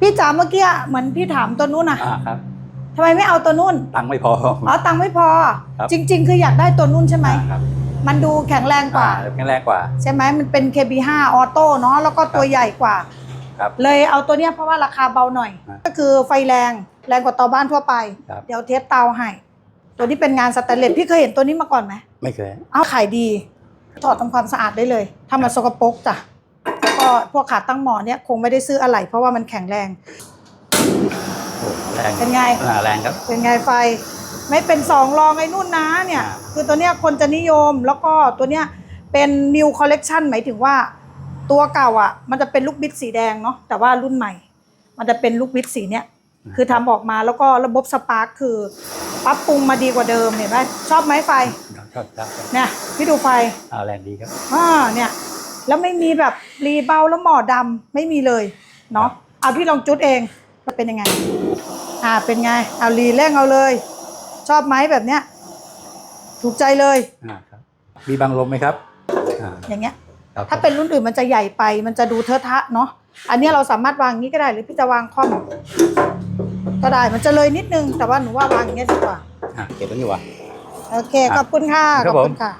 พี่จ๋าเมื่อกี้เหมือนพี่ถามตัวนู้นนะอ่าครับ ทำไมไม่เอาตัวนู้นตังค์ไม่พอ อ๋อตังค์ไม่พอ ครับ จริง ๆ คืออยากได้ตัวนู้นใช่ไหม อ่าครับมันดูแข็งแรงกว่า อ่แข็งแรงกว่า ใช่ไหมมันเป็น KB5 ออโต้เนาะแล้วก็ตัวใหญ่กว่า ครับเลยเอาตัวเนี้ยเพราะว่าราคาเบาหน่อยอ่าก็คือไฟแรงแรงกว่าเตาบ้านทั่วไป ครับ เดี๋ยวเทสเตาให้ ตัวนี้เป็นงานสแตนเลสพี่เคยเห็นตัวนี้มาก่อนไหมไม่เคย เอาขายดี ถอดทำความสะอาดได้เลยถ้ามันสกปรกจ้ะแล้วก็ พวกขาตั้งหมอเนี่ยคงไม่ได้ซื้ออะไหล่เพราะว่ามันแข็งแรงโอ้แรงเป็นไง อ่าแรงครับ เป็นไงไฟ ไม่เป็นสองรองไอ้นู่นนะเนี่ยอ่าคือตัวเนี้ยคนจะนิยมแล้วก็ตัวเนี้ยเป็น new collection หมายถึงว่า ตัวเก่าอะ มันจะเป็นลูกบิดสีแดงเนาะแต่ว่ารุ่นใหม่ มันจะเป็นลูกบิดสีเนี้ยคือทำออกมาแล้วก็ระบบสปาร์คคือปรับปรุงมาดีกว่าเดิมเห็นไหมชอบไหมไฟชอบครับเนี่ยพี่ดูไฟอ่าแรงดีครับอ่าเนี่ย แล้วไม่มีแบบรีเบาแล้วหมอดำไม่มีเลยเนาะเอาพี่ลองจุดเองเป็นยังไง อ่าเป็นไง เอารีเร่งเอาเลย ชอบไหมแบบเนี้ย ถูกใจเลย อ่าครับมีบังลมไหมครับอ่าอย่างเงี้ย ครับถ้าเป็นรุ่นอื่นมันจะใหญ่ไป มันจะดูเทอะทะเนาะ อันเนี้ยเราสามารถวางอย่างนี้ก็ได้ หรือพี่จะวางค่อม ก็ได้ มันจะเลยนิดนึง แต่ว่าหนูว่าวางอย่างเงี้ยดีกว่า อ่าเก็บไว้ดีกว่า โอเค ขอบคุณค่ะครับขอบผมคุณค่ะ